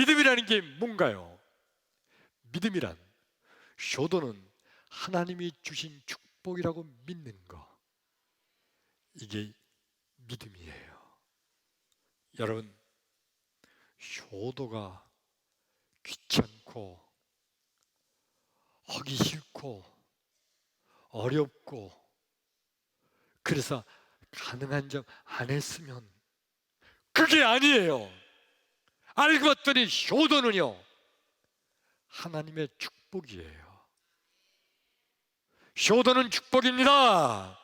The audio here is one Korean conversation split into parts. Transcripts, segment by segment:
믿음이라는 게 뭔가요? 믿음이란 효도는 하나님이 주신 축복이라고 믿는 거. 이게 믿음이에요. 여러분, 효도가 귀찮고 하기 싫고 어렵고 그래서 가능한 점 안 했으면 그게 아니에요. 알고 봤더니 효도는요 하나님의 축복이에요. 효도는 축복입니다.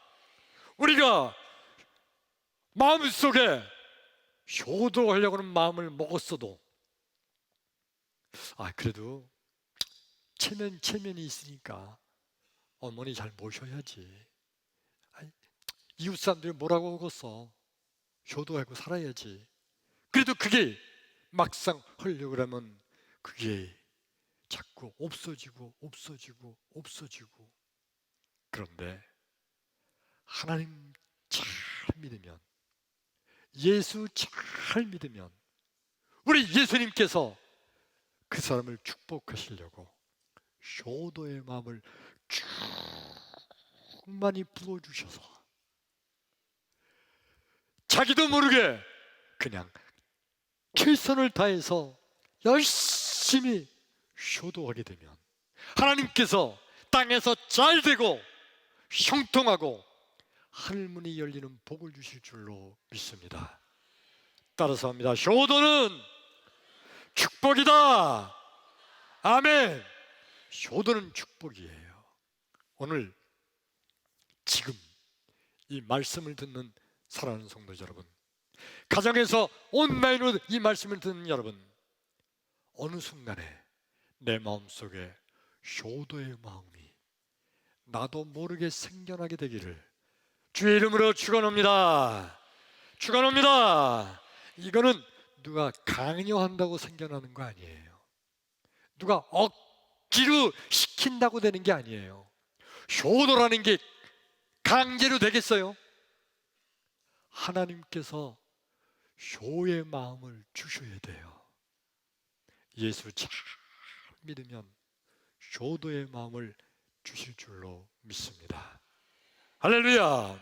우리가 마음속에 효도하려고 하는 마음을 먹었어도 아 그래도 체면 체면이 있으니까 어머니 잘 모셔야지. 아이, 이웃 사람들이 뭐라고 하겠어? 효도하고 살아야지. 그래도 그게 막상 하려고 그러면 그게 자꾸 없어지고 없어지고 없어지고. 그런데 하나님 잘 믿으면 예수 잘 믿으면 우리 예수님께서 그 사람을 축복하시려고 효도의 마음을 충만히 부어주셔서 자기도 모르게 그냥 최선을 다해서 열심히 효도하게 되면 하나님께서 땅에서 잘 되고 형통하고 하늘문이 열리는 복을 주실 줄로 믿습니다. 따라서 합니다. 효도는 축복이다. 아멘. 효도는 축복이에요. 오늘 지금 이 말씀을 듣는 사랑하는 성도 여러분, 가정에서 온라인으로 이 말씀을 듣는 여러분, 어느 순간에 내 마음 속에 효도의 마음이 나도 모르게 생겨나게 되기를 주의 이름으로 축원합니다. 축원합니다. 이거는 누가 강요한다고 생겨나는 거 아니에요. 누가 억지로 시킨다고 되는 게 아니에요. 효도라는 게 강제로 되겠어요? 하나님께서 효의 마음을 주셔야 돼요. 예수 잘 믿으면 효도의 마음을 주실 줄로 믿습니다. 할렐루야!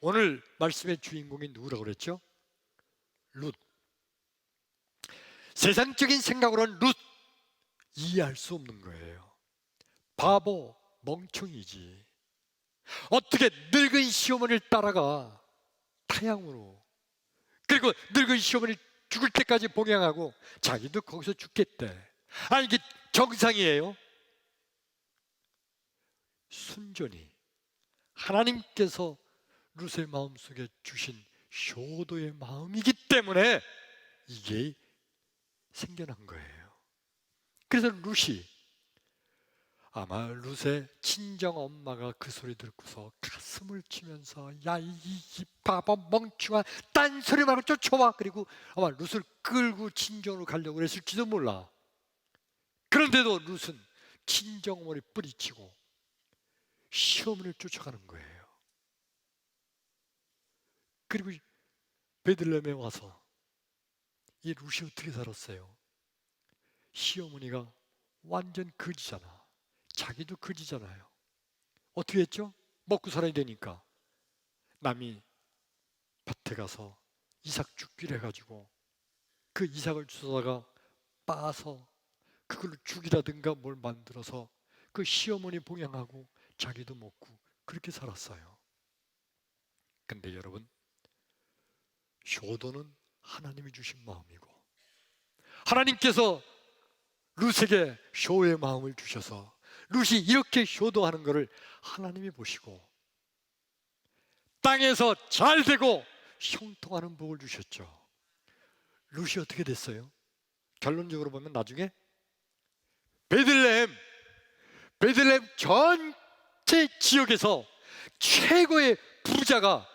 오늘 말씀의 주인공이 누구라고 그랬죠? 룻. 세상적인 생각으로는 룻 이해할 수 없는 거예요. 바보, 멍청이지. 어떻게 늙은 시어머니를 따라가 타양으로 그리고 늙은 시어머니 죽을 때까지 봉양하고 자기도 거기서 죽겠대. 아니 이게 정상이에요. 순전히 하나님께서 룻의 마음속에 주신 효도의 마음이기 때문에 이게 생겨난 거예요. 그래서 룻이 아마 룻의 친정 엄마가 그 소리 듣고서 가슴을 치면서 야이 이 바보 멍청한 딴소리 말고 쫓아와. 그리고 아마 룻을 끌고 친정으로 가려고 그랬을지도 몰라. 그런데도 룻은 친정 어머니 뿌리치고 시어머니를 쫓아가는 거예요. 그리고 베들레헴에 와서 이 룻이 어떻게 살았어요? 시어머니가 완전 거지잖아 자기도 거지잖아요. 어떻게 했죠? 먹고 살아야 되니까 남이 밭에 가서 이삭 죽기를 해가지고 그 이삭을 주워다가 빻아서 그걸로 죽이라든가 뭘 만들어서 그 시어머니 봉양하고 자기도 먹고 그렇게 살았어요. 근데 여러분 효도는 하나님이 주신 마음이고 하나님께서 룻에게 효의 마음을 주셔서 룻이 이렇게 효도하는 것을 하나님이 보시고 땅에서 잘 되고 형통하는 복을 주셨죠. 룻이 어떻게 됐어요? 결론적으로 보면 나중에 베들레헴 베들레헴 전체 지역에서 최고의 부자가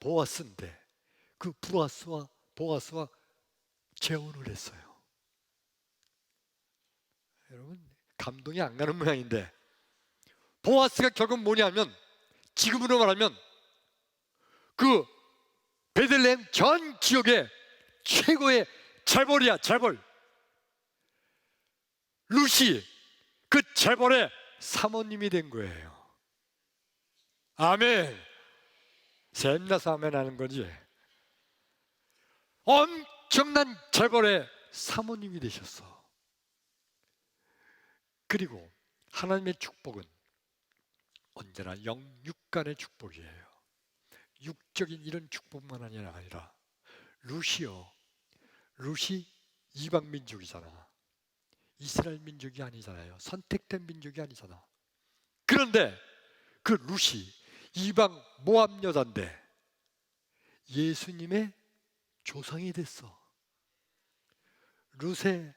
보아스인데 그 보아스와 보아스와 재혼을 했어요. 여러분 감동이 안 가는 모양인데 보아스가 결국 뭐냐면 지금으로 말하면 그 베들레헴 전 지역의 최고의 잘벌이야 잘벌 루시 그 재벌의 사모님이 된 거예요. 아멘. 샘나서 아멘 하는 거지. 엄청난 재벌의 사모님이 되셨어. 그리고 하나님의 축복은 언제나 영육간의 축복이에요. 육적인 이런 축복만 아니라 루시요. 루시 이방 민족이잖아. 이스라엘 민족이 아니잖아요. 선택된 민족이 아니잖아. 그런데 그 루시 이방 모함 여자인데 예수님의 조상이 됐어. 루세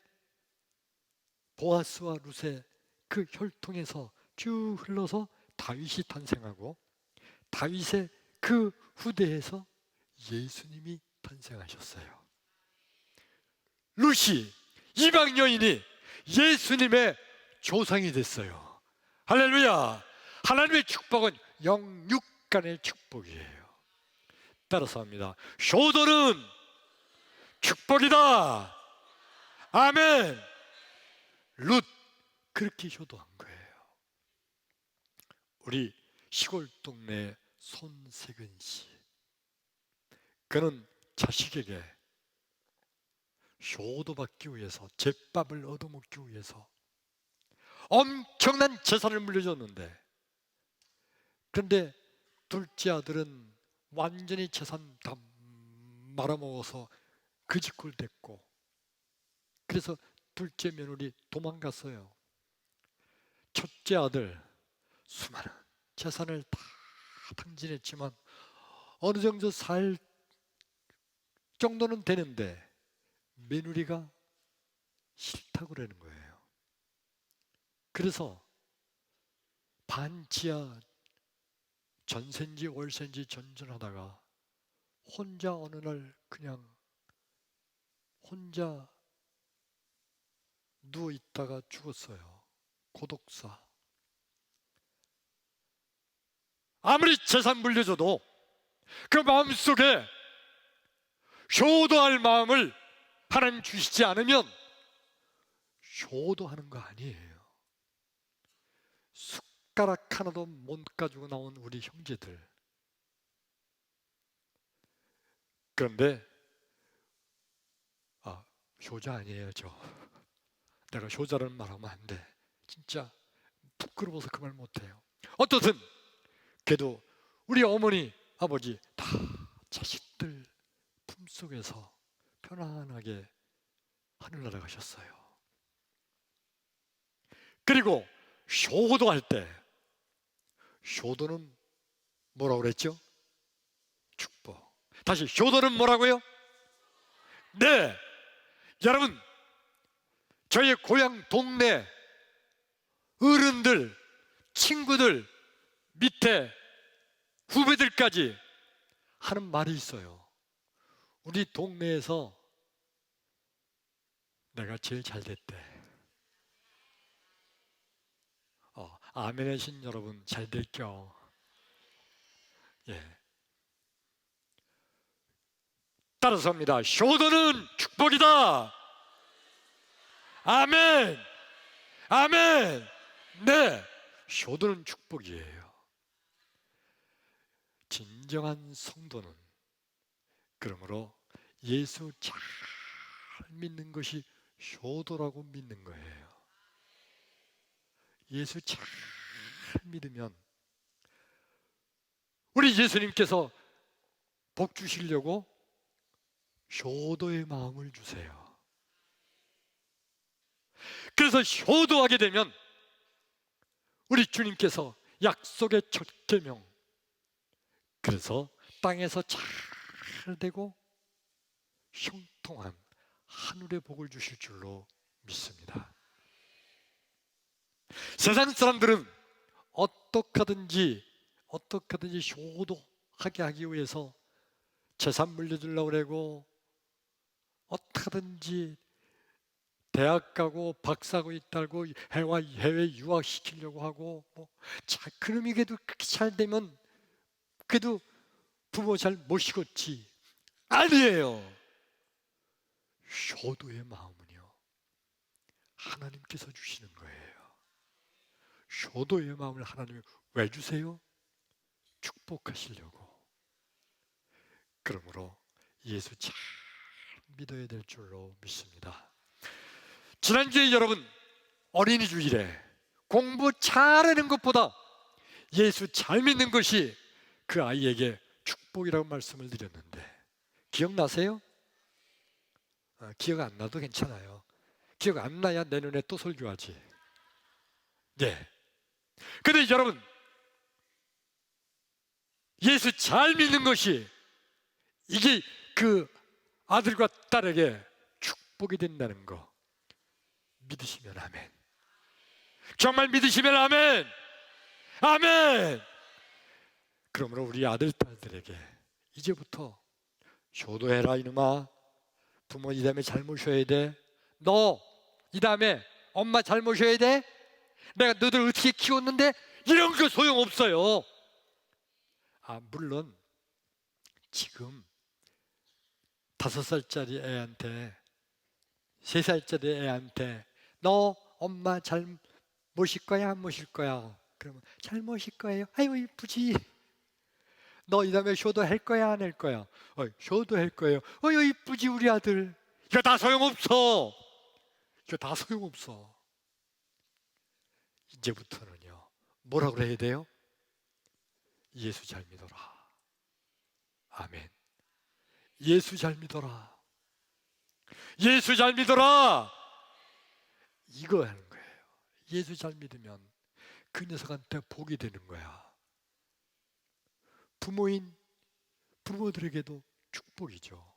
보아스와 루세 그 혈통에서 쭉 흘러서 다윗이 탄생하고 다윗의 그 후대에서 예수님이 탄생하셨어요. 루시 이방 여인이 예수님의 조상이 됐어요. 할렐루야. 하나님의 축복은 영육간의 축복이에요. 따라서 합니다. 효도는 축복이다. 아멘. 룻 그렇게 효도한 거예요. 우리 시골 동네 손세근 씨. 그는 자식에게 효도받기 위해서 제밥을 얻어먹기 위해서 엄청난 재산을 물려줬는데 그런데 둘째 아들은 완전히 재산 다 말아먹어서 그 집골 됐고 그래서 둘째 며느리 도망갔어요. 첫째 아들 수많은 재산을 다 탕진했지만 어느 정도 살 정도는 되는데 며느리가 싫다고 그러는 거예요. 그래서 반지하 전세인지 월세인지 전전하다가 혼자 어느 날 그냥 혼자 누워 있다가 죽었어요. 고독사. 아무리 재산 물려줘도 그 마음속에 효도할 마음을 하나님 주시지 않으면 효도하는 거 아니에요. 숟가락 하나도 못 가지고 나온 우리 형제들. 그런데 아 효자 아니에요 저. 내가 효자라는 말 하면 안 돼. 진짜 부끄러워서 그 말 못해요. 어떻든 그래도 우리 어머니 아버지 다 자식들 품속에서 편안하게 하늘나라 가셨어요. 그리고 효도 할 때 효도는 뭐라고 그랬죠? 축복. 다시 효도는 뭐라고요? 네. 여러분 저희 고향 동네 어른들, 친구들, 밑에 후배들까지 하는 말이 있어요. 우리 동네에서 내가 제일 잘 됐대. 어, 아멘 하신 여러분 잘 됐죠? 예. 따라서 합니다. 효도는 축복이다. 아멘. 아멘. 네. 효도는 축복이에요. 진정한 성도는 그러므로 예수 잘 믿는 것이 효도라고 믿는 거예요. 예수 잘 믿으면 우리 예수님께서 복 주시려고 효도의 마음을 주세요. 그래서 효도하게 되면 우리 주님께서 약속의 첫 계명 그래서 땅에서 잘 되고 형통한 하늘의 복을 주실 줄로 믿습니다. 세상 사람들은 어떻게든지 어떻게든지 효도하게 하기 위해서 재산 물려주려고 그러고 어떻게든지 대학 가고 박사고 있다고 해외 해외 유학 시키려고 하고 뭐 자, 그놈이 그래도 그렇게 잘 되면 그래도 부모 잘 모시겠지 아니에요 효도의 마음은요 하나님께서 주시는 거예요. 효도의 마음을 하나님이 왜 주세요? 축복하시려고. 그러므로 예수 잘 믿어야 될 줄로 믿습니다. 지난주에 여러분 어린이 주일에 공부 잘하는 것보다 예수 잘 믿는 것이 그 아이에게 축복이라고 말씀을 드렸는데 기억나세요? 아, 기억 안 나도 괜찮아요. 기억 안 나야 내년에 또 설교하지. 네. 근데 여러분 예수 잘 믿는 것이 이게 그 아들과 딸에게 축복이 된다는 거 믿으시면 아멘. 정말 믿으시면 아멘. 아멘. 그러므로 우리 아들 딸들에게 이제부터 효도해라 이놈아. 부모 이 다음에 잘 모셔야 돼. 너 이 다음에 엄마 잘 모셔야 돼. 내가 너들 어떻게 키웠는데 이런 거 소용 없어요. 아 물론 지금 다섯 살짜리 애한테 세 살짜리 애한테 너 엄마 잘 모실 거야 안 모실 거야? 그러면 잘 모실 거예요. 아유 이쁘지. 너 이 다음에 효도 할 거야 안 할 거야? 어, 효도 할 거예요. 어유 이쁘지 우리 아들. 이거 다 소용없어. 이거 다 소용없어. 이제부터는요. 뭐라고 해야 돼요? 예수 잘 믿어라. 아멘. 예수 잘 믿어라. 예수 잘 믿어라. 이거 하는 거예요. 예수 잘 믿으면 그 녀석한테 복이 되는 거야. 부모인 부모들에게도 축복이죠.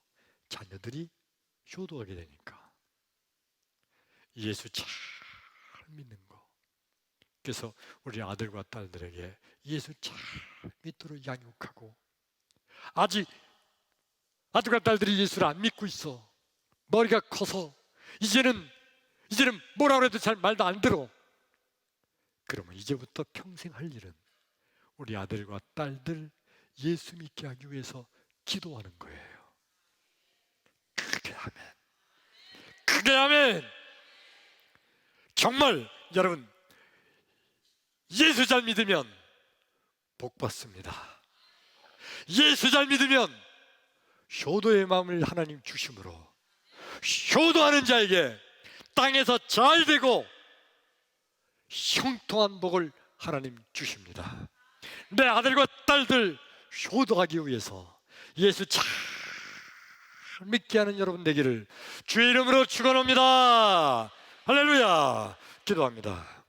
자녀들이 효도하게 되니까. 예수 잘 믿는 거. 그래서 우리 아들과 딸들에게 예수 잘 믿도록 양육하고 아직 아들과 딸들이 예수를 안 믿고 있어. 머리가 커서 이제는 이제는 뭐라 그래도 잘 말도 안 들어. 그러면 이제부터 평생 할 일은 우리 아들과 딸들 예수 믿게 하기 위해서 기도하는 거예요. 크게 하면 크게 하면 정말 여러분 예수 잘 믿으면 복 받습니다. 예수 잘 믿으면 효도의 마음을 하나님 주심으로 효도하는 자에게 땅에서 잘 되고 형통한 복을 하나님 주십니다. 내 아들과 딸들 효도하기 위해서 예수 잘 믿게 하는 여러분 되기를 주의 이름으로 축원합니다. 할렐루야. 기도합니다.